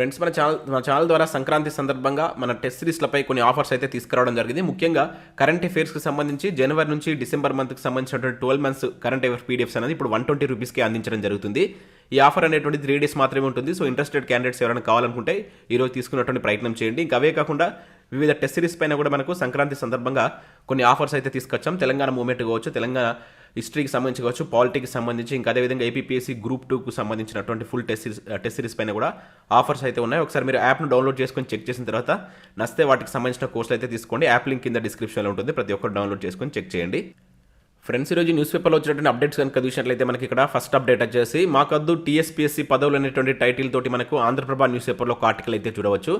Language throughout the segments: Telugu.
ఫ్రెండ్స్ మన ఛానల్ మన ఛానల్ ద్వారా సంక్రాంతి సందర్భంగా మన టెస్ట్ సిరీస్లపై కొన్ని ఆఫర్స్ అయితే తీసుకురావడం జరిగింది. ముఖ్యంగా కరెంట్ అఫేర్స్కి సంబంధించి జనవరి నుంచి డిసెంబర్ మంత్కి సంబంధించినటువంటి twelve months current affairs PDFs అనేది ఇప్పుడు వన్ ట్వంటీ రూపీస్కి అందించడం జరుగుతుంది. ఈ ఆఫర్ అనేటువంటి త్రీ డేస్ మాత్రమే ఉంటుంది. సో ఇంట్రెస్టెడ్ క్యాండిడేట్స్ ఎవరైనా కావాలనుకుంటే ఈరోజు తీసుకున్నటువంటి ప్రయత్నం చేయండి. ఇంకా అవే కాకుండా వివిధ టెస్ట్ సిరీస్ పైన కూడా మనకు సంక్రాంతి సందర్భంగా కొన్ని ఆఫర్స్ అయితే తీసుకొచ్చాం. తెలంగాణ మూవ్మెంట్ కావచ్చు తెలంగాణ హిస్టరీకి సంబంధించి కావచ్చు పాలిటిక్స్ సంబంధించి ఇంకా అదేవిధంగా ఏపీపీఎస్సీ గ్రూప్ టూకు సంబంధించినటువంటి full test series test series పైన కూడా ఆఫర్స్ అయితే ఉన్నాయి. ఒకసారి మీరు యాప్ను డౌన్లోడ్ చేసుకొని చెక్ చేసిన తర్వాత నస్తే వాటికి సంబంధించిన కోర్సులు అయితే తీసుకోండి. యాప్ లింక్ కింద డిస్క్రిప్షన్లో ఉంటుంది. ప్రతి ఒక్కరు డౌన్లోడ్ చేసుకొని చెక్ చేయండి. ఫ్రెండ్స్ ఈరోజు న్యూస్ పేపర్లో వచ్చినటువంటి అప్డేట్స్ కనుక చూసినట్లయితే మనకి ఇక్కడ ఫస్ట్ అప్డేట్ వచ్చేసి మాకద్దు టీఎస్పీఎస్సీ పదవులు అనేటువంటి టైటిల్ తోటి మనకు ఆంధ్రప్రభ న్యూస్ పేపర్లో ఒక ఆర్టికల్ అయితే చూడవచ్చు.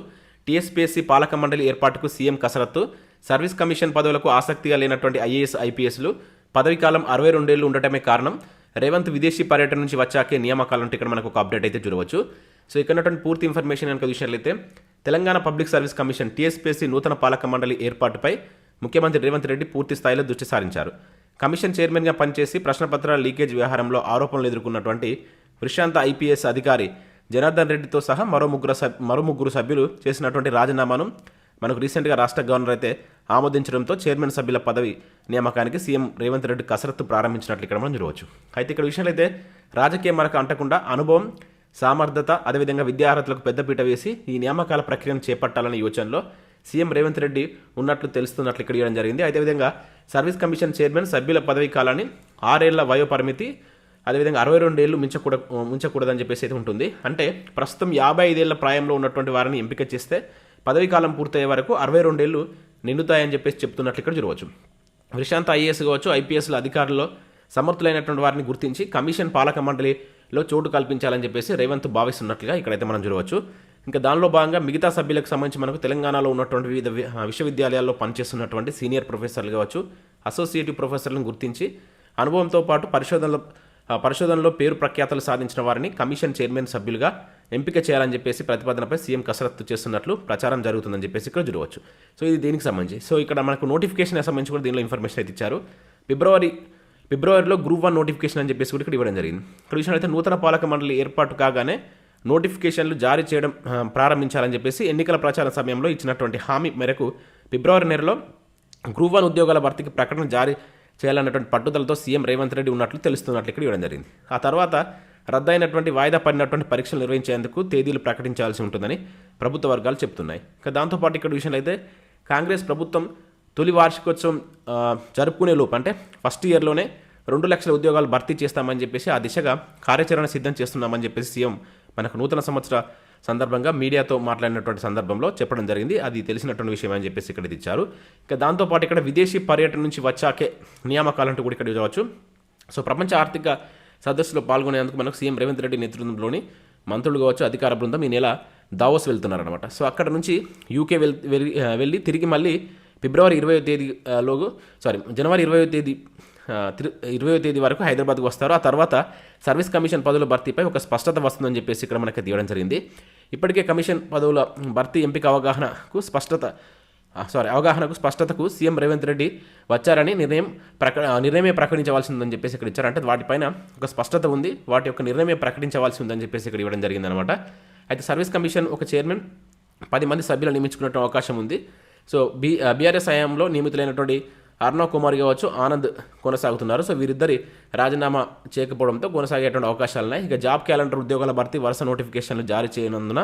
టీఎస్పీఎస్సీ పాలక మండలి ఏర్పాటుకు సీఎం కసరత్తు సర్వీస్ కమిషన్ పదవులకు ఆసక్తిగా లేనటువంటి ఐఏఎస్ ఐపీఎస్లు పదవీకాలం అరవై రెండేళ్ళు ఉండటమే కారణం. రేవంత్ విదేశీ పర్యటన నుంచి వచ్చాకే నియామకాలు అంటే ఇక్కడ మనకు ఒక అప్డేట్ అయితే చూడవచ్చు. సో ఇక్కడ ఉన్నటువంటి పూర్తి ఇన్ఫర్మేషన్ కనుక చూసినట్లయితే Telangana public service commission TSPSC నూతన పాలక మండలి ఏర్పాటుపై ముఖ్యమంత్రి రేవంత్ రెడ్డి పూర్తి స్థాయిలో దృష్టి సారించారు. కమిషన్ చైర్మన్గా పనిచేసి ప్రశ్నపత్రాల లీకేజ్ వ్యవహారంలో ఆరోపణలు ఎదుర్కొన్నటువంటి విశాంత ఐపీఎస్ అధికారి జనార్దన్ రెడ్డితో సహా మరో ముగ్గురు సబ్ మరో ముగ్గురు సభ్యులు చేసినటువంటి రాజీనామాను మనకు రీసెంట్గా రాష్ట్ర గవర్నర్ అయితే ఆమోదించడంతో చైర్మన్ సభ్యుల పదవి నియామకానికి సీఎం రేవంత్ రెడ్డి కసరత్తు ప్రారంభించినట్లు ఇక్కడ మనం చూడవచ్చు. అయితే ఇక్కడ విషయంలో అయితే రాజకీయ మనకు అంటకుండా అనుభవం సామర్థ్యత అదేవిధంగా విద్యార్హతలకు పెద్దపీట వేసి ఈ నియామకాల ప్రక్రియను చేపట్టాలనే యోచనలో సీఎం రేవంత్ రెడ్డి ఉన్నట్లు తెలుస్తున్నట్లు ఇక్కడ ఇవ్వడం జరిగింది. అదేవిధంగా సర్వీస్ కమిషన్ చైర్మన్ సభ్యుల పదవీ కాలాన్ని ఆరేళ్ళ వయో పరిమితి అదేవిధంగా అరవై రెండు ఏళ్ళు మించకూడ మించకూడదని చెప్పేసి అయితే ఉంటుంది. అంటే ప్రస్తుతం యాభై ఐదేళ్ళ ప్రాయంలో ఉన్నటువంటి వారిని ఎంపిక చేస్తే పదవీ కాలం పూర్తయ్యే వరకు అరవై రెండేళ్ళు నిండుతాయని చెప్పేసి చెప్తున్నట్లు ఇక్కడ చూడవచ్చు. విశాంత్ ఐఏఎస్ కావచ్చు ఐపీఎస్ల అధికారుల్లో సమర్థులైనటువంటి వారిని గుర్తించి కమిషన్ పాలక మండలిలో చోటు కల్పించాలని చెప్పేసి రేవంత్ భావిస్తున్నట్లుగా ఇక్కడైతే మనం చూడవచ్చు. ఇంకా దానిలో భాగంగా మిగతా సభ్యులకు సంబంధించి మనకు తెలంగాణలో ఉన్నటువంటి వివిధ విశ్వవిద్యాలయాల్లో పనిచేస్తున్నటువంటి సీనియర్ ప్రొఫెసర్లు కావచ్చు అసోసియేటివ్ ప్రొఫెసర్లను గుర్తించి అనుభవంతో పాటు పరిశోధనలో పరిశోధనలో పేరు ప్రఖ్యాతలు సాధించిన వారిని కమిషన్ చైర్మన్ సభ్యులుగా ఎంపిక చేయాలని చెప్పేసి ప్రతిపాదనపై సీఎం కసరత్తు చేస్తున్నట్లు ప్రచారం జరుగుతుందని చెప్పేసి ఇక్కడ చూడవచ్చు. సో ఇది దీనికి సంబంధించి? సో ఇక్కడ మనకు నోటిఫికేషన్ సంబంధించి కూడా దీనిలో ఇన్ఫర్మేషన్ అయితే ఇచ్చారు. ఫిబ్రవరి ఫిబ్రవరిలో గ్రూప్ వన్ నోటిఫికేషన్ అని చెప్పేసి కూడా ఇక్కడ ఇవ్వడం జరిగింది. ఇక్కడ విషయంలో అయితే నూతన పాలక మండలి ఏర్పాటు కాగానే నోటిఫికేషన్లు జారీ చేయడం ప్రారంభించాలని చెప్పేసి ఎన్నికల ప్రచార సమయంలో ఇచ్చినటువంటి హామీ మేరకు ఫిబ్రవరి నెలలో గ్రూప్ వన్ ఉద్యోగాల భర్తీకి ప్రకటన జారీ చేయాలన్నటువంటి పట్టుదలతో సీఎం రేవంత్ రెడ్డి ఉన్నట్లు తెలుస్తున్నట్లు ఇక్కడ ఇవ్వడం జరిగింది. ఆ తర్వాత రద్దయినటువంటి వాయిదా పడినటువంటి పరీక్షలు నిర్వహించేందుకు తేదీలు ప్రకటించాల్సి ఉంటుందని ప్రభుత్వ వర్గాలు చెప్తున్నాయి. ఇంకా దాంతోపాటు ఇక్కడ విషయంలో అయితే కాంగ్రెస్ ప్రభుత్వం తొలి వార్షికోత్సవం జరుపుకునే లోపు అంటే ఫస్ట్ ఇయర్లోనే రెండు లక్షల ఉద్యోగాలు భర్తీ చేస్తామని చెప్పేసి ఆ దిశగా కార్యాచరణ సిద్ధం చేస్తున్నామని చెప్పేసి సీఎం మనకు నూతన సంవత్సర సందర్భంగా మీడియాతో మాట్లాడినటువంటి సందర్భంలో చెప్పడం జరిగింది. అది తెలిసినటువంటి విషయం అని చెప్పేసి ఇక్కడ ఇది ఇచ్చారు. ఇక దాంతోపాటు ఇక్కడ విదేశీ పర్యటన నుంచి వచ్చాకే నియామకాలంటూ కూడా ఇక్కడ చూడవచ్చు. సో ప్రపంచ ఆర్థిక సదస్సులో పాల్గొనేందుకు మనకు సీఎం రేవంత్ రెడ్డి నేతృత్వంలోని మంత్రులు కావచ్చు అధికార బృందం ఈ నెల దావోస్ వెళ్తున్నారనమాట సో అక్కడ నుంచి యూకే వెళ్ వెళ్ళి వెళ్ళి తిరిగి మళ్ళీ ఫిబ్రవరి ఇరవై తేదీలోగు సారీ జనవరి ఇరవై తేదీ ఇరవై తేదీ వరకు హైదరాబాద్కు వస్తారు. ఆ తర్వాత సర్వీస్ కమిషన్ పదవుల భర్తీపై ఒక స్పష్టత వస్తుందని చెప్పేసి ఇక్కడ మనకి తీయడం జరిగింది. ఇప్పటికే కమిషన్ పదవుల భర్తీ ఎంపిక అవగాహనకు స్పష్టత సారీ అవగాహనకు స్పష్టతకు సీఎం రేవంత్ రెడ్డి వచ్చారని నిర్ణయం ప్రక నిర్ణయమే ప్రకటించవలసిందని చెప్పేసి ఇక్కడ ఇచ్చారంటే వాటిపైన ఒక స్పష్టత ఉంది. వాటి యొక్క నిర్ణయమే ప్రకటించవలసి ఉందని చెప్పేసి ఇక్కడ ఇవ్వడం జరిగిందనమాట అయితే సర్వీస్ కమిషన్ ఒక చైర్మన్ పది మంది సభ్యులు నియమించుకున్నట్టు అవకాశం ఉంది. సో బీ బీఆర్ఎస్ హయాంలో నియమితులైనటువంటి అర్ణవ్ కుమార్ కావచ్చు ఆనంద్ కొనసాగుతున్నారు. సో వీరిద్దరి రాజీనామా చేయకపోవడంతో కొనసాగేటువంటి అవకాశాలు ఉన్నాయి. ఇక జాబ్ క్యాలెండర్ ఉద్యోగాల భర్తీ వరుస నోటిఫికేషన్లు జారీ చేయనందున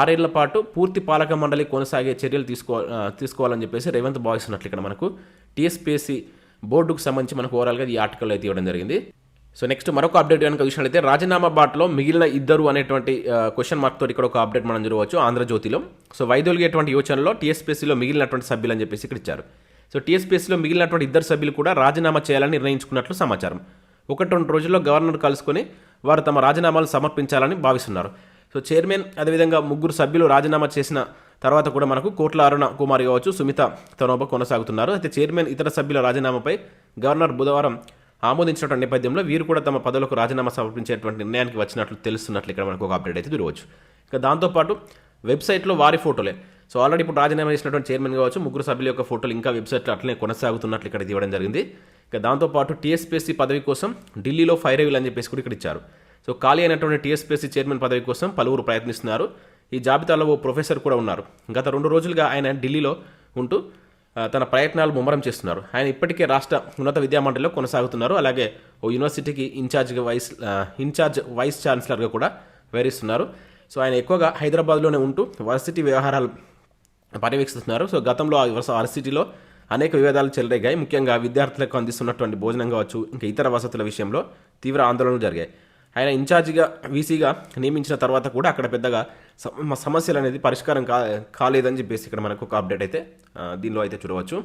ఆరేళ్ళ పాటు పూర్తి పాలక మండలి కొనసాగే చర్యలు తీసుకో తీసుకోవాలని చెప్పేసి రేవంత్ భావిస్తున్నట్లు ఇక్కడ మనకు టీఎస్పీఎస్సీ బోర్డుకు సంబంధించి మనకు ఓవరాల్గా ఈ ఆర్టికల్ అయితే ఇవ్వడం జరిగింది. సో నెక్స్ట్ మరొక అప్డేట్ కనుక చూసినట్లయితే రాజీనామా బాటలో మిగిలిన ఇద్దరు అనేటువంటి క్వశ్చన్ మార్క్తో ఇక్కడ ఒక అప్డేట్ మనం చూడవచ్చు. ఆంధ్రజ్యోతిలో. సో వైదొలిగేటువంటి యోచనలో టీఎస్పీసీలో మిగిలినటువంటి సభ్యులు అని చెప్పేసి ఇక్కడ ఇచ్చారు. సో టీఎస్పీఎస్సీలో మిగిలినటువంటి ఇద్దరు సభ్యులు కూడా రాజీనామా చేయాలని నిర్ణయించుకున్నట్లు సమాచారం. ఒకటి రెండు రోజుల్లో గవర్నర్ కలుసుకొని వారు తమ రాజీనామాలు సమర్పించాలని భావిస్తున్నారు. సో చైర్మన్ అదేవిధంగా ముగ్గురు సభ్యులు రాజీనామా చేసిన తర్వాత కూడా మనకు కోట్ల అరుణ కుమారి కావచ్చు సుమిత తనోబ కొనసాగుతున్నారు. అయితే చైర్మన్ ఇతర సభ్యుల రాజీనామాపై గవర్నర్ బుధవారం ఆమోదించినటువంటి నేపథ్యంలో వీరు కూడా తమ పదవులకు రాజీనామా సమర్పించేటువంటి నిర్ణయానికి వచ్చినట్లు తెలుస్తున్నట్లు ఇక్కడ మనకు ఒక అప్డేట్ అయితే చూడవచ్చు. ఇక దాంతోపాటు వెబ్సైట్లో వారి ఫోటోలే. సో ఆల్రెడీ ఇప్పుడు రాజీనామా చేసినటువంటి చైర్మన్ కావచ్చు ముగ్గురు సభ్యుల యొక్క ఫోటోలు ఇంకా వెబ్సైట్లో అట్లనే కొనసాగుతున్నట్లు ఇక్కడ ఇవ్వడం జరిగింది. ఇక దాంతోపాటు టీఎస్పీఎస్సీ పదవి కోసం ఢిల్లీలో ఫైర్ రైల్ అని చెప్పేసి కూడా ఇక్కడ ఇచ్చారు. సో ఖాళీ అయినటువంటి టీఎస్పీఎస్సీ చైర్మన్ పదవి కోసం పలువురు ప్రయత్నిస్తున్నారు. ఈ జాబితాలో ఓ ప్రొఫెసర్ కూడా ఉన్నారు. గత రెండు రోజులుగా ఆయన ఢిల్లీలో ఉంటూ తన ప్రయత్నాలు ముమ్మరం చేస్తున్నారు. ఆయన ఇప్పటికే రాష్ట్ర ఉన్నత విద్యామండలిలో కొనసాగుతున్నారు. అలాగే ఓ యూనివర్సిటీకి ఇన్ఛార్జ్గా వైస్ ఇన్ఛార్జ్ వైస్ ఛాన్సలర్గా కూడా వ్యవహరిస్తున్నారు. సో ఆయన ఎక్కువగా హైదరాబాద్లోనే ఉంటూ వర్సిటీ వ్యవహారాలు పర్యవేక్షిస్తున్నారు సో గతంలో ఆ వర్సిటీలో అనేక వివాదాలు చెలరేగాయి. ముఖ్యంగా విద్యార్థులకు అందిస్తున్నటువంటి భోజనం కావచ్చు ఇంకా ఇతర వసతుల విషయంలో తీవ్ర ఆందోళనలు జరిగాయి. ఆయన ఇన్ఛార్జిగా వీసీగా నియమించిన తర్వాత కూడా అక్కడ పెద్దగా సమస్యలు అనేది పరిష్కారం కా కాలేదని చెప్పేసి ఇక్కడ మనకు ఒక అప్డేట్ అయితే దీనిలో అయితే చూడవచ్చు.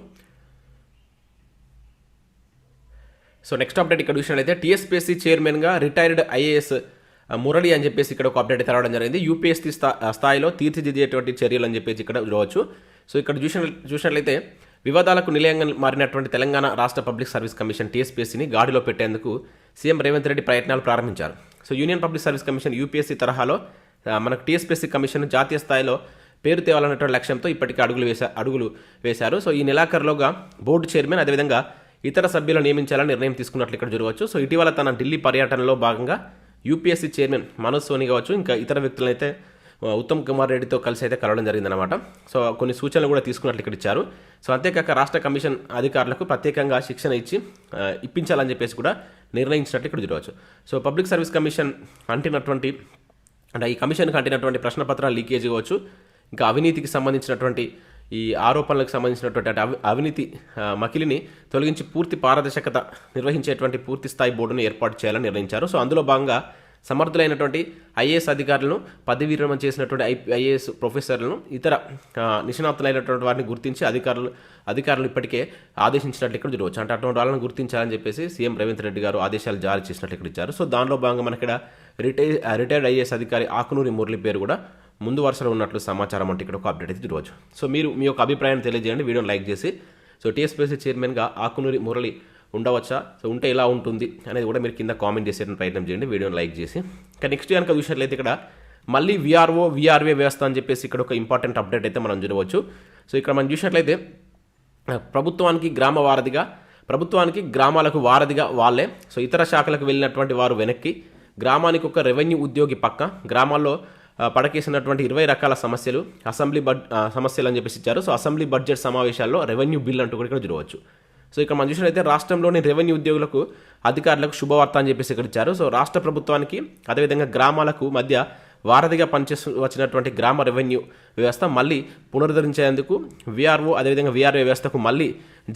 సో నెక్స్ట్ అప్డేట్ ఇక్కడ చూసినట్లయితే టీఎస్పీఎస్సీ చైర్మన్గా రిటైర్డ్ ఐఏఎస్ మురళి అని చెప్పేసి ఇక్కడ ఒక అప్డేట్ తెరవడం జరిగింది. యూపీఎస్సీ స్థా స్థాయిలో తీర్చిదిద్దేటువంటి చర్యలు అని చెప్పేసి ఇక్కడ చూడవచ్చు సో ఇక్కడ చూసిన చూసినట్లయితే వివాదాలకు నిలయంగా మారినటువంటి తెలంగాణ రాష్ట్ర పబ్లిక్ సర్వీస్ కమిషన్ టీఎస్పీఎస్సీని గాడిలో పెట్టేందుకు సీఎం రేవంత్ రెడ్డి ప్రయత్నాలు ప్రారంభించారు. So union public service commission UPSC తరహాలో మనకు టీఎస్పీఎస్సీ కమిషన్ జాతీయ స్థాయిలో పేరు తేవాలన్నటువంటి లక్ష్యంతో ఇప్పటికే అడుగులు వేసా అడుగులు వేశారు. సో ఈ నెలాఖరులోగా బోర్డు చైర్మన్ అదేవిధంగా ఇతర సభ్యులను నియమించాలని నిర్ణయం తీసుకున్నట్లు ఇక్కడ చూడవచ్చు. సో ఇటీవల తన ఢిల్లీ పర్యటనలో భాగంగా యూపీఎస్సీ చైర్మన్ మనోజ్ సోని కావచ్చు ఇంకా ఇతర వ్యక్తులను అయితే ఉత్తమ్ కుమార్ రెడ్డితో కలిసి అయితే కలవడం జరిగిందనమాట సో కొన్ని సూచనలు కూడా తీసుకున్నట్లు ఇక్కడ ఇచ్చారు. సో అంతేకాక రాష్ట్ర కమిషన్ అధికారులకు ప్రత్యేకంగా శిక్షణ ఇచ్చి ఇప్పించాలని చెప్పేసి కూడా నిర్ణయించినట్లు ఇక్కడ చూడవచ్చు. సో పబ్లిక్ సర్వీస్ కమిషన్ అంటినటువంటి అంటే ఈ కమిషన్కి అంటినటువంటి ప్రశ్నపత్రాలు లీకేజ్ కావచ్చు ఇంకా అవినీతికి సంబంధించినటువంటి ఈ ఆరోపణలకు సంబంధించినటువంటి అవి- అవినీతి మకిలిని తొలగించి పూర్తి పారదర్శకత నిర్వహించేటువంటి పూర్తి స్థాయి బోర్డును ఏర్పాటు చేయాలని నిర్ణయించారు. సో అందులో భాగంగా సమర్థులైనటువంటి ఐఏఎస్ అధికారులను పదవి విరమణ చేసినటువంటి ఐ ఐఏఎస్ ప్రొఫెసర్లను ఇతర నిష్ణాతులైనటువంటి వారిని గుర్తించి అధికారులు అధికారులు ఇప్పటికే ఆదేశించినట్లు ఇక్కడ చూడవచ్చు. అంటే అటువంటి వాళ్ళని గుర్తించాలని చెప్పేసి సీఎం రేవంత్ రెడ్డి గారు ఆదేశాలు జారీ చేసినట్లు ఇక్కడ ఇచ్చారు. సో దానిలో భాగంగా మనకి ఇక్కడ రిటైర్ రిటైర్డ్ ఐఏఎస్ అధికారి ఆకునూరి మురళి పేరు కూడా ముందు వరుసలో ఉన్నట్లు సమాచారం అంటే ఇక్కడ ఒక అప్డేట్ అయితే చూడవచ్చు సో మీరు మీ యొక్క అభిప్రాయం తెలియజేయండి వీడియోని లైక్ చేసి. సో టీఎస్పీసీ చైర్మన్గా ఆకునూరి మురళి ఉండవచ్చా? సో ఉంటే ఎలా ఉంటుంది అనేది కూడా మీరు కింద కామెంట్ చేసే ప్రయత్నం చేయండి వీడియోని లైక్ చేసి. ఇంకా నెక్స్ట్ కనుక చూసినట్లయితే ఇక్కడ మళ్ళీ విఆర్ఓ విఆర్వే వ్యవస్థ అని చెప్పేసి ఇక్కడ ఒక ఇంపార్టెంట్ అప్డేట్ అయితే మనం చూడవచ్చు. సో ఇక్కడ మనం చూసినట్లయితే ప్రభుత్వానికి గ్రామ వారధిగా ప్రభుత్వానికి గ్రామాలకు వారధిగా వాళ్ళే. సో ఇతర శాఖలకు వెళ్ళినటువంటి వారు వెనక్కి. గ్రామానికి ఒక రెవెన్యూ ఉద్యోగి పక్క. గ్రామాల్లో పడకేసినటువంటి ఇరవై రకాల సమస్యలు అసెంబ్లీ బడ్ సమస్యలు అని చెప్పేసి ఇచ్చారు. సో అసెంబ్లీ బడ్జెట్ సమావేశాల్లో రెవెన్యూ బిల్ అంటూ కూడా ఇక్కడ చూడవచ్చు సో ఇక్కడ మనం చూసినట్లయితే రాష్ట్రంలోని రెవెన్యూ ఉద్యోగులకు అధికారులకు శుభవార్త అని చెప్పేసి ఇక్కడ ఇచ్చారు. సో రాష్ట్ర ప్రభుత్వానికి అదేవిధంగా గ్రామాలకు మధ్య వారధిగా పనిచేస్తూ వచ్చినటువంటి గ్రామ రెవెన్యూ వ్యవస్థ మళ్ళీ పునరుద్ధరించేందుకు విఆర్ఓ అదేవిధంగా విఆర్ఓ వ్యవస్థకు మళ్ళీ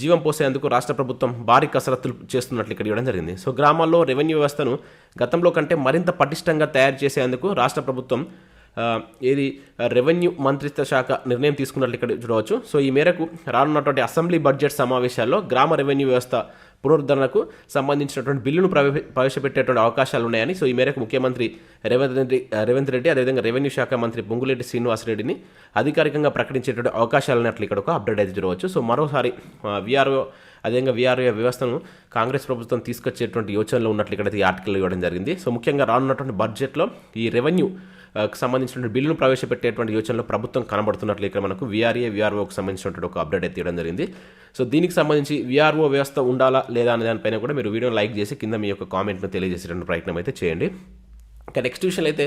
జీవం పోసేందుకు రాష్ట్ర ప్రభుత్వం భారీ కసరత్తులు చేస్తున్నట్లు ఇక్కడ ఇవ్వడం జరిగింది. సో గ్రామాల్లో రెవెన్యూ వ్యవస్థను గతంలో కంటే మరింత పటిష్టంగా తయారు చేసేందుకు రాష్ట్ర ప్రభుత్వం ఏది రెవెన్యూ మంత్రిత్వ శాఖ నిర్ణయం తీసుకున్నట్లు ఇక్కడ చూడవచ్చు. సో ఈ మేరకు రానున్నటువంటి అసెంబ్లీ బడ్జెట్ సమావేశాల్లో గ్రామ రెవెన్యూ వ్యవస్థ పునరుద్ధరణకు సంబంధించినటువంటి బిల్లును ప్రవే- ప్రవేశపెట్టేటువంటి అవకాశాలు ఉన్నాయని సో ఈ మేరకు ముఖ్యమంత్రి రేవంత్ రెడ్డి రేవంత్ రెడ్డి అదేవిధంగా రెవెన్యూ శాఖ మంత్రి పొంగులేటి శ్రీనివాసరెడ్డిని అధికారికంగా ప్రకటించేటువంటి అవకాశాలు ఉన్నట్లు ఇక్కడ ఒక అప్డేట్ అయితే చూడవచ్చు. సో మరోసారి విఆర్ఓ అదేవిధంగా విఆర్ఏ వ్యవస్థను కాంగ్రెస్ ప్రభుత్వం తీసుకొచ్చేటువంటి యోచనలో ఉన్నట్లు ఇక్కడ ఈ ఆర్టికల్ ఇవ్వడం జరిగింది. సో ముఖ్యంగా రానున్నటువంటి బడ్జెట్లో ఈ రెవెన్యూ సంబంధించినటువంటి బిల్లును ప్రవేశపెట్టేటువంటి యోచనలో ప్రభుత్వం కనబడుతున్నట్లు ఇక్కడ మనకు విఆర్ఏ విఆర్ఓకి సంబంధించినటువంటి ఒక అప్డేట్ అయితే ఇవ్వడం జరిగింది. సో దీనికి సంబంధించి విఆర్ఓ వ్యవస్థ ఉండాలా లేదా అనే దానిపైన కూడా మీరు వీడియో లైక్ చేసి కింద మీ యొక్క కామెంట్ను తెలియజేసేటువంటి ప్రయత్నం అయితే చేయండి. ఇంకా నెక్స్ట్ విషయంలో అయితే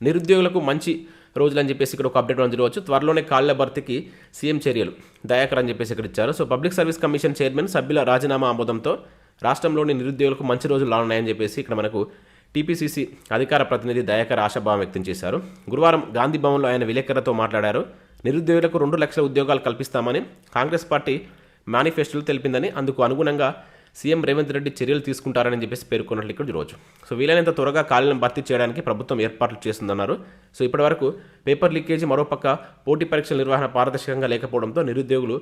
నిరుద్యోగులకు మంచి రోజులు అని చెప్పేసి ఇక్కడ ఒక అప్డేట్ మనం చూడవచ్చు. త్వరలోనే కాళ్ళ భర్తీకి సీఎం చర్యలు. దయాకర్ అని చెప్పేసి ఇక్కడ ఇచ్చారు. So public service commission chairman సభ్యుల రాజీనామా ఆమోదంతో రాష్ట్రంలోని నిరుద్యోగులకు మంచి రోజులు రానున్నాయని చెప్పేసి ఇక్కడ మనకు టీపీసీసీ అధికార ప్రతినిధి దయాకర్ ఆశాభావం వ్యక్తం చేశారు. గురువారం గాంధీ భవన్లో ఆయన విలేకరులతో మాట్లాడారు. నిరుద్యోగులకు రెండు లక్షల ఉద్యోగాలు కల్పిస్తామని కాంగ్రెస్ పార్టీ మేనిఫెస్టోలో తెలిపిందని అందుకు అనుగుణంగా సీఎం రేవంత్ రెడ్డి చర్యలు తీసుకుంటారని చెప్పేసి పేర్కొన్నట్లు ఇక్కడ చూడవచ్చు సో వీలైనంత త్వరగా ఖాళీలను భర్తీ చేయడానికి ప్రభుత్వం ఏర్పాట్లు చేస్తుందన్నారు. సో ఇప్పటివరకు పేపర్ లీకేజీ మరోపక్క పోటీ పరీక్షల నిర్వహణ పారదర్శకంగా లేకపోవడంతో నిరుద్యోగులు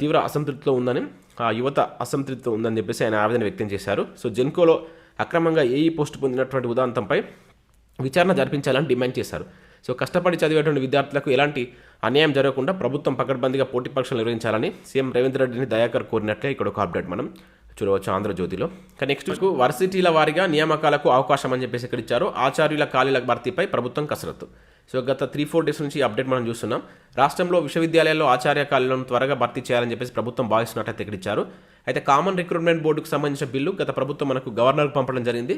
తీవ్ర అసంతృప్తితో ఉందని ఆ యువత అసంతృప్తితో ఉందని చెప్పేసి ఆయన ఆవేదన వ్యక్తం చేశారు. సో జెన్కోలో అక్రమంగా ఏఈ పోస్టు పొందినటువంటి ఉదాంతంపై విచారణ జరిపించాలని డిమాండ్ చేశారు. సో కష్టపడి చదివేటువంటి విద్యార్థులకు ఎలాంటి అన్యాయం జరగకుండా ప్రభుత్వం పకడ్బందీగా పోటీ పరీక్షలు నిర్వహించాలని సీఎం రేవంత్ రెడ్డిని దయాకర్ కోరినట్లే ఇక్కడ ఒక అప్డేట్ మనం. చూడవచ్చు ఆంధ్రజ్యోతిలో. నెక్స్ట్ మీకు వర్సిటీల వారిగా నియామకాలకు అవకాశం అని చెప్పేసి ఇక్కడ ఇచ్చారు. ఆచార్యుల ఖాళీల భర్తీపై ప్రభుత్వం కసరత్తు. సో గత త్రీ ఫోర్ డేస్ నుంచి అప్డేట్ మనం చూస్తున్నాం. రాష్ట్రంలో విశ్వవిద్యాలయాల్లో ఆచార్య ఖాళీలను త్వరగా భర్తీ చేయాలని చెప్పేసి ప్రభుత్వం భావిస్తున్నట్టయితే ఇక్కడ ఇచ్చారు. అయితే కామన్ రిక్రూట్మెంట్ బోర్డుకు సంబంధించిన బిల్లు గత ప్రభుత్వం మనకు గవర్నర్కు పంపడం జరిగింది.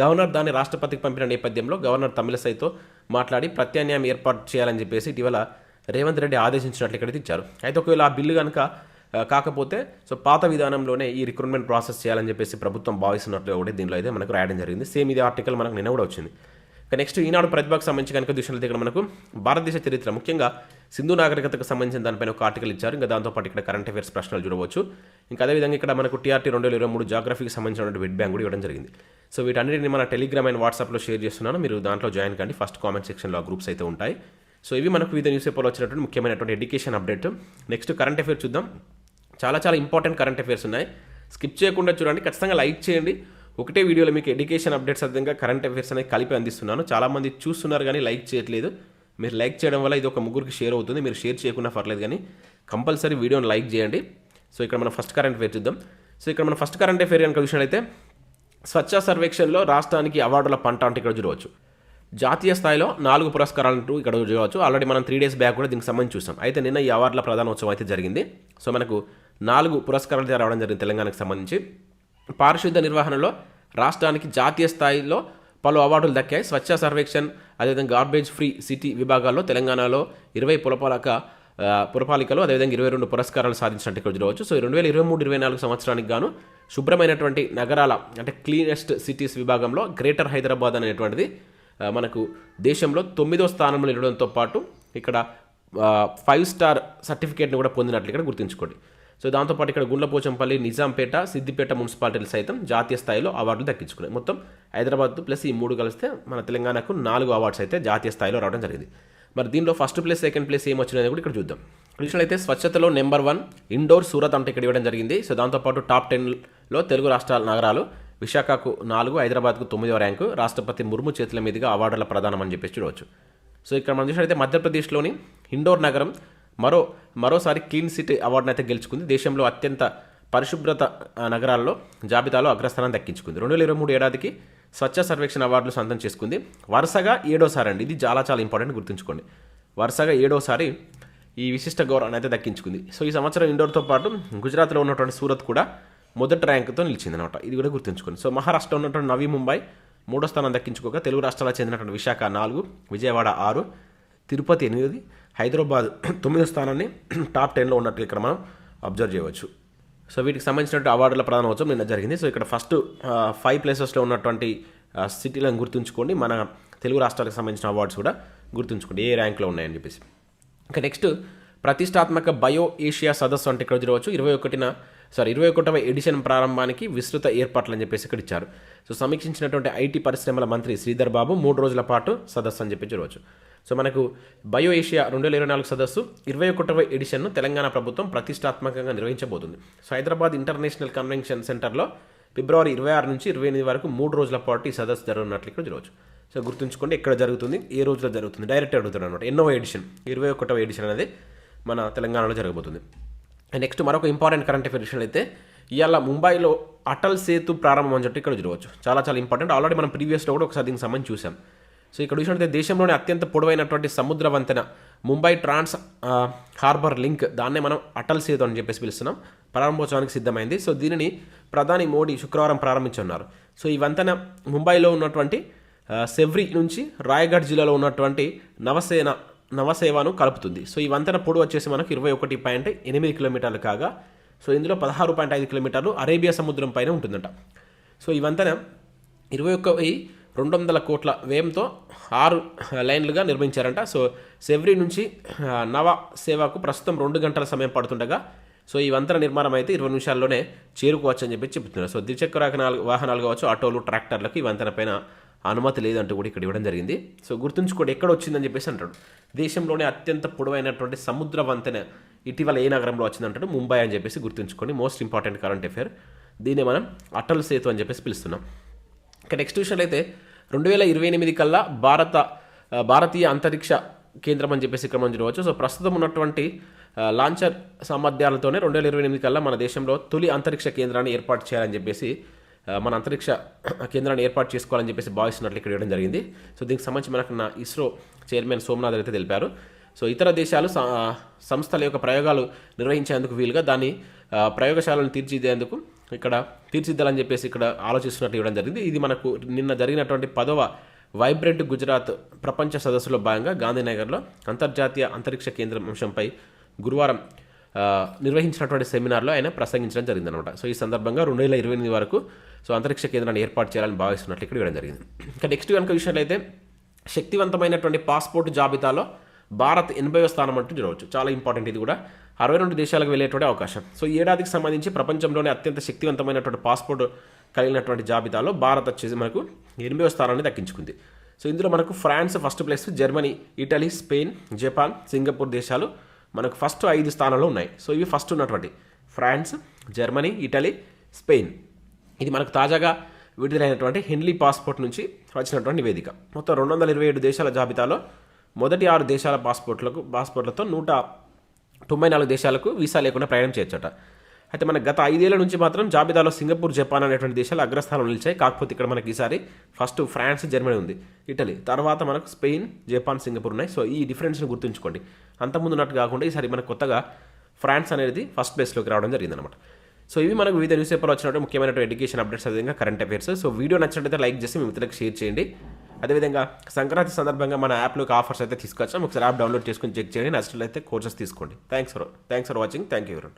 గవర్నర్ దాన్ని రాష్ట్రపతికి పంపిన నేపథ్యంలో గవర్నర్ తమిళసైతో మాట్లాడి ప్రత్యామ్నాయం ఏర్పాటు చేయాలని చెప్పేసి ఇటీవల రేవంత్ రెడ్డి ఆదేశించినట్లు ఇక్కడ ఇచ్చారు. అయితే ఒకవేళ ఆ బిల్లు కనుక కాకపోతే సో పాత విధానంలోనే ఈ రిక్రూట్మెంట్ ప్రాసెస్ చేయాలని చెప్పేసి ప్రభుత్వం భావిస్తున్నట్లు కూడా దీనిలో అయితే మనకు రాయడం జరిగింది. సేమ్ ఇది ఆర్టికల్ మనకు నిన్న కూడా వచ్చింది. ఇక నెక్స్ట్ ఈనాడు ప్రతిభకు సంబంధించి కనుక చూసినట్లయితే ఇక్కడ మనకు భారతదేశ చరిత్ర. ముఖ్యంగా సింధు నాగరికతకు సంబంధించిన దానిపైన ఒక ఆర్టికల్ ఇచ్చారు. ఇంకా దాంతోపాటు ఇక్కడ కరెంట్ అఫేర్స్ ప్రశ్నలు చూడవచ్చు. ఇంకా అదేవిధంగా ఇక్కడ మనకు టీఆర్టీ రెండు వేల ఇరవై మూడు జాగ్రఫీకి సంబంధించినటువంటి వెడ్ బ్యాంక్ కూడా ఇవ్వడం జరిగింది. సో వీటన్నిటిని మన టెలిగ్రామ్ అండ్ వాట్సాప్లో షేర్ చేస్తున్నాను. మీరు దాంట్లో జాయిన్ కండి. ఫస్ట్ కామెంట్ సెక్షన్లో ఆ గ్రూప్స్ అయితే ఉంటాయి. సో ఇవి మనకు వివిధ న్యూస్ పేపర్లో వచ్చినటువంటి ముఖ్యమైనటువంటి education update next current affair చూద్దాం. చాలా చాలా ఇంపార్టెంట్ కరెంట్ అఫేర్స్ ఉన్నాయి. స్కిప్ చేయకుండా చూడండి. ఖచ్చితంగా లైక్ చేయండి. ఒకటే వీడియోలో మీకు ఎడ్యుకేషన్ అప్డేట్స్ అర్థంగా కరెంట్ అఫేర్స్ అనేది కలిపి అందిస్తున్నాను. చాలామంది చూస్తున్నారు కానీ లైక్ చేయట్లేదు. మీరు లైక్ చేయడం వల్ల ఇది ఒక ముగ్గురికి షేర్ అవుతుంది. మీరు షేర్ చేయకుండా పర్లేదు కానీ కంపల్సరీ వీడియోని లైక్ చేయండి. సో ఇక్కడ మనం ఫస్ట్ కరెంట్ అఫేర్ చూద్దాం. సో ఇక్కడ మనం ఫస్ట్ కరెంట్ అఫేర్ కనుక చూసినట్లయితే స్వచ్ఛ సర్వేక్షణలో రాష్ట్రానికి అవార్డుల పంట అంటే ఇక్కడ చూడవచ్చు. జాతీయ స్థాయిలో నాలుగు పురస్కారాలంటూ ఇక్కడ చూడవచ్చు. ఆల్రెడీ మనం త్రీ డేస్ బ్యాక్ కూడా దీనికి సంబంధించి చూసాం. అయితే నిన్న ఈ అవార్డుల ప్రధానోత్సవం అయితే జరిగింది. సో మనకు నాలుగు పురస్కారాలు రావడం జరిగింది తెలంగాణకు సంబంధించి. పారిశుద్ధ నిర్వహణలో రాష్ట్రానికి జాతీయ స్థాయిలో పలు అవార్డులు దక్కాయి. స్వచ్ఛ సర్వేక్షణ్ అదేవిధంగా గార్బేజ్ ఫ్రీ సిటీ విభాగాల్లో తెలంగాణలో ఇరవై పురపాలక పురపాలికలు అదేవిధంగా ఇరవై రెండు పురస్కారాలు సాధించినట్టు ఇక్కడ చూడవచ్చు. సో రెండు వేల ఇరవై మూడు ఇరవై నాలుగు సంవత్సరానికి గాను శుభ్రమైనటువంటి నగరాల అంటే క్లీనెస్ట్ సిటీస్ విభాగంలో గ్రేటర్ హైదరాబాద్ అనేటువంటిది మనకు దేశంలో తొమ్మిదో స్థానంలో నిలవడంతో పాటు ఇక్కడ ఫైవ్ స్టార్ సర్టిఫికేట్ని కూడా పొందినట్లు ఇక్కడ గుర్తుంచుకోండి. సో దాంతోపాటు ఇక్కడ గుండ్లపోచంపల్లి నిజాంపేట సిద్దిపేట మున్సిపాలిటీలు సైతం జాతీయ స్థాయిలో అవార్డులు దక్కించుకున్నాయి. మొత్తం హైదరాబాద్ ప్లస్ ఈ మూడు కలిస్తే మన తెలంగాణకు నాలుగు అవార్డ్స్ అయితే జాతీయ స్థాయిలో రావడం జరిగింది. మరి దీనిలో ఫస్ట్ ప్లేస్ సెకండ్ ప్లేస్ ఏం వచ్చినాయని కూడా ఇక్కడ చూద్దాం. చూసినట్లయితే స్వచ్ఛతలో నెంబర్ వన్ ఇండోర్ సూరత్ అంటే ఇక్కడ ఇవ్వడం జరిగింది. సో దాంతోపాటు టాప్ టెన్లో తెలుగు రాష్ట్రాల నగరాలు విశాఖకు నాలుగు హైదరాబాద్కు తొమ్మిదవ ర్యాంకు రాష్ట్రపతి ముర్ము చేతుల మీదుగా అవార్డుల ప్రదానం అని చెప్పేసి చూడవచ్చు. సో ఇక్కడ మనం చూసినట్లయితే మధ్యప్రదేశ్లోని ఇండోర్ నగరం మరో మరోసారి క్లీన్ సిటీ అవార్డును అయితే గెలుచుకుంది. దేశంలో అత్యంత పరిశుభ్రత నగరాల్లో జాబితాలో అగ్రస్థానం దక్కించుకుంది. రెండు వేల ఇరవై మూడు ఏడాదికి స్వచ్ఛ సర్వేక్షణ అవార్డులు సొంతం చేసుకుంది. వరుసగా ఏడోసారి అండి ఇది చాలా చాలా ఇంపార్టెంట్ గుర్తుంచుకోండి. వరుసగా ఏడోసారి ఈ విశిష్ట గౌరవాన్ని అయితే దక్కించుకుంది. సో ఈ సంవత్సరం ఇండోర్తో పాటు గుజరాత్లో ఉన్నటువంటి సూరత్ కూడా మొదటి ర్యాంకుతో నిలిచింది అనమాట ఇది కూడా గుర్తుంచుకోండి. సో మహారాష్ట్ర ఉన్నటువంటి నవీ ముంబై మూడో స్థానం దక్కించుకోగా తెలుగు రాష్ట్రాలకు చెందినటువంటి విశాఖ నాలుగు విజయవాడ ఆరు తిరుపతి ఎనిమిది హైదరాబాద్ తొమ్మిదో స్థానాన్ని టాప్ టెన్లో ఉన్నట్లు ఇక్కడ మనం అబ్జర్వ్ చేయవచ్చు. సో వీటికి సంబంధించినటువంటి అవార్డుల ప్రధానోత్సవం నిన్న జరిగింది. సో ఇక్కడ ఫస్ట్ ఫైవ్ ప్లేసెస్లో ఉన్నటువంటి సిటీలను గుర్తుంచుకోండి. మన తెలుగు రాష్ట్రాలకు సంబంధించిన అవార్డ్స్ కూడా గుర్తుంచుకోండి. ఏ ర్యాంక్లో ఉన్నాయని చెప్పేసి. ఇంకా నెక్స్ట్ ప్రతిష్టాత్మక బయో ఏషియా సదస్సు అంటే ఇక్కడ చూడవచ్చు. ఇరవై ఒకటిన సారీ ఇరవై ఒకటవ ఎడిషన్ ప్రారంభానికి విస్తృత ఏర్పాట్లు అని చెప్పేసి ఇక్కడ ఇచ్చారు. సో సమీక్షించినటువంటి ఐటీ పరిశ్రమల మంత్రి శ్రీధర్ బాబు మూడు రోజుల పాటు సదస్సు అని చెప్పి చూడవచ్చు. సో మనకు బయో ఏషియా రెండు వేల ఇరవై నాలుగు సదస్సు ఇరవై ఒకటవ ఎడిషన్ను తెలంగాణ ప్రభుత్వం ప్రతిష్టాత్మకంగా నిర్వహించబోతుంది. సో హైదరాబాద్ ఇంటర్నేషనల్ కన్వెన్షన్ సెంటర్లో ఫిబ్రవరి ఇరవై ఆరు నుంచి ఇరవై ఎనిమిది వరకు మూడు రోజుల పాటు ఈ సదస్సు జరగనున్నట్లు ఇక్కడ చూడవచ్చు. సో గుర్తుంచుకోండి ఎక్కడ జరుగుతుంది ఏ రోజులో జరుగుతుంది డైరెక్ట్ అడుగుతాడు అనమాట ఎన్నో ఎడిషన్ ఇరవై ఒకటవ ఎడిషన్ అనేది మన తెలంగాణలో జరగబోతుంది. నెక్స్ట్ మరొక ఇంపార్టెంట్ కరెంట్ అఫేర్ విషయంలో అయితే ఇవాళ ముంబైలో అటల్ సేతు ప్రారంభం అని చెప్పి ఇక్కడ చూడవచ్చు. చాలా చాలా ఇంపార్టెంట్. ఆల్రెడీ మనం ప్రీవియస్లో కూడా ఒకసారి దీనికి సంబంధించి చూసాం. సో ఇక్కడ చూసినట్లయితే దేశంలోనే అత్యంత పొడవైనటువంటి సముద్ర వంతెన ముంబై ట్రాన్స్ హార్బర్ లింక్ దాన్నే మనం అటల్ సేతు అని చెప్పేసి పిలుస్తున్నాం. ప్రారంభోత్సవానికి సిద్ధమైంది. సో దీనిని ప్రధాని మోడీ శుక్రవారం ప్రారంభించున్నారు సో ఈ వంతెన ముంబైలో ఉన్నటువంటి సెవ్రి నుంచి రాయగఢ్ జిల్లాలో ఉన్నటువంటి నవసేన నవసేవను కలుపుతుంది. సో ఈ వంతెన పొడవు వచ్చేసి మనకు ఇరవై ఒకటి పాయింట్ ఎనిమిది కిలోమీటర్లు కాగా సో ఇందులో పదహారు పాయింట్ ఐదు కిలోమీటర్లు అరేబియా సముద్రం పైన ఉంటుందట. సో ఈ వంతెన ఇరవై ఒక్క రెండు వందల కోట్ల వ్యయంతో ఆరు లైన్లుగా నిర్మించారంట. సో సెవ్రీ నుంచి నవ సేవకు ప్రస్తుతం రెండు గంటల సమయం పడుతుండగా సో ఈ వంతెన నిర్మాణం అయితే ఇరవై నిమిషాల్లోనే చేరుకోవచ్చు అని చెప్పి చెబుతున్నారు సో ద్విచక్ర వాహనాలు కావచ్చు ఆటోలు ట్రాక్టర్లకు ఈ వంతెన పైన అనుమతి లేదంటూ కూడా ఇక్కడ ఇవ్వడం జరిగింది. సో గుర్తుంచుకోండి ఎక్కడ వచ్చిందని చెప్పేసి అంటాడు. దేశంలోనే అత్యంత పొడవైనటువంటి సముద్ర వంతెన ఇటీవల ఏ నగరంలో వచ్చిందంటాడు ముంబై అని చెప్పేసి గుర్తుంచుకోండి. Most important current affair. దీన్ని మనం అటల్ సేతు అని చెప్పేసి పిలుస్తున్నాం. ఇక నెక్స్ట్ విషయంలో అయితే రెండు వేల ఇరవై ఎనిమిది కల్లా భారత భారతీయ అంతరిక్ష కేంద్రం అని చెప్పేసి ఇక్కడ మనం చూడవచ్చు. సో ప్రస్తుతం ఉన్నటువంటి లాంచర్ సామర్థ్యాలతోనే రెండు వేల ఇరవై ఎనిమిది కల్లా మన దేశంలో తొలి అంతరిక్ష కేంద్రాన్ని ఏర్పాటు చేయాలని చెప్పేసి మన అంతరిక్ష కేంద్రాన్ని ఏర్పాటు చేసుకోవాలని చెప్పేసి భావిస్తున్నట్లు ఇక్కడ ఇవ్వడం జరిగింది. సో దీనికి సంబంధించి మనకు నా ఇస్రో చైర్మన్ సోమనాథ్ అయితే తెలిపారు. సో ఇతర దేశాలు సంస్థల యొక్క ప్రయోగాలు నిర్వహించేందుకు వీలుగా దాన్ని ప్రయోగశాలను తీర్చిదిద్దేందుకు ఇక్కడ తీర్చిద్దాలని చెప్పేసి ఇక్కడ ఆలోచిస్తున్నట్టు ఇవ్వడం జరిగింది. ఇది మనకు నిన్న జరిగినటువంటి పదవ వైబ్రెంట్ గుజరాత్ ప్రపంచ సదస్సులో భాగంగా గాంధీనగర్లో అంతర్జాతీయ అంతరిక్ష కేంద్రం అంశంపై గురువారం నిర్వహించినటువంటి సెమినార్లో ఆయన ప్రసంగించడం జరిగిందనమాట సో ఈ సందర్భంగా రెండు వేల ఇరవై ఎనిమిది వరకు సో అంతరిక్ష కేంద్రాన్ని ఏర్పాటు చేయాలని భావిస్తున్నట్లు ఇక్కడ ఇవ్వడం జరిగింది. ఇంకా నెక్స్ట్ కనుక విషయంలో అయితే శక్తివంతమైనటువంటి పాస్పోర్ట్ జాబితాలో భారత్ ఎనభైవ స్థానం అంటూ చూడవచ్చు చాలా ఇంపార్టెంట్ ఇది కూడా. అరవై రెండు దేశాలకు వెళ్ళేటువంటి అవకాశం. సో ఈ ఏడాదికి సంబంధించి ప్రపంచంలోనే అత్యంత శక్తివంతమైనటువంటి పాస్పోర్ట్ కలిగినటువంటి జాబితాలో భారత్ వచ్చేసి మనకు ఎనిమిదవ స్థానాన్ని దక్కించుకుంది. సో ఇందులో మనకు France first place Germany Italy Spain Japan Singapore దేశాలు మనకు ఫస్ట్ ఐదు స్థానాల్లో ఉన్నాయి. సో ఇవి ఫస్ట్ ఉన్నటువంటి ఫ్రాన్స్ జర్మనీ ఇటలీ స్పెయిన్. ఇది మనకు తాజాగా విడుదలైనటువంటి హెన్లీ పాస్పోర్ట్ నుంచి వచ్చినటువంటి నివేదిక. మొత్తం రెండు వందల ఇరవై ఏడు దేశాల జాబితాలో మొదటి ఆరు దేశాల పాస్పోర్ట్లకు పాస్పోర్ట్లతో నూట తొంభై నాలుగు దేశాలకు వీసా లేకుండా ప్రయాణం చేయొచ్చట. అయితే మన గత ఐదేళ్ళ నుంచి మాత్రం జాబితాలో సింగపూర్ జపాన్ అనేటువంటి దేశాలు అగ్రస్థానం నిలిచాయి. కాకపోతే ఇక్కడ మనకి ఈసారి ఫస్ట్ ఫ్రాన్స్ జర్మనీ ఉంది. ఇటలీ తర్వాత మనకు స్పెయిన్ జపాన్ సింగపూర్ ఉన్నాయి. సో ఈ డిఫరెన్స్ని గుర్తుంచుకోండి. అంతకుముందు ఉన్నట్టు కాకుండా ఈసారి మనకు కొత్తగా ఫ్రాన్స్ అనేది ఫస్ట్ ప్లేస్లోకి రావడం జరిగిందనమాట సో ఇవి మనకు వివిధ న్యూస్ పేపర్లో వచ్చినట్టు ముఖ్యమైన ఎడ్యుకేషన్ అప్డేట్స్ అదేవిధంగా కరెంట్ అఫేర్స్ సో వీడియో నచ్చినట్లయితే లైక్ చేసి మీ మిత్రులకు షేర్ చేయండి. అదేవిధంగా సంక్రాంతి సందర్భంగా మన యాప్లోకి ఆఫర్స్ అయితే తీసుకొచ్చాం. ఒకసారి యాప్ డౌన్లోడ్ చేసుకుని చెక్ చేయండి. నచ్చినట్లయితే కోర్సెస్ తీసుకోండి. Thanks for thanks for watching thank you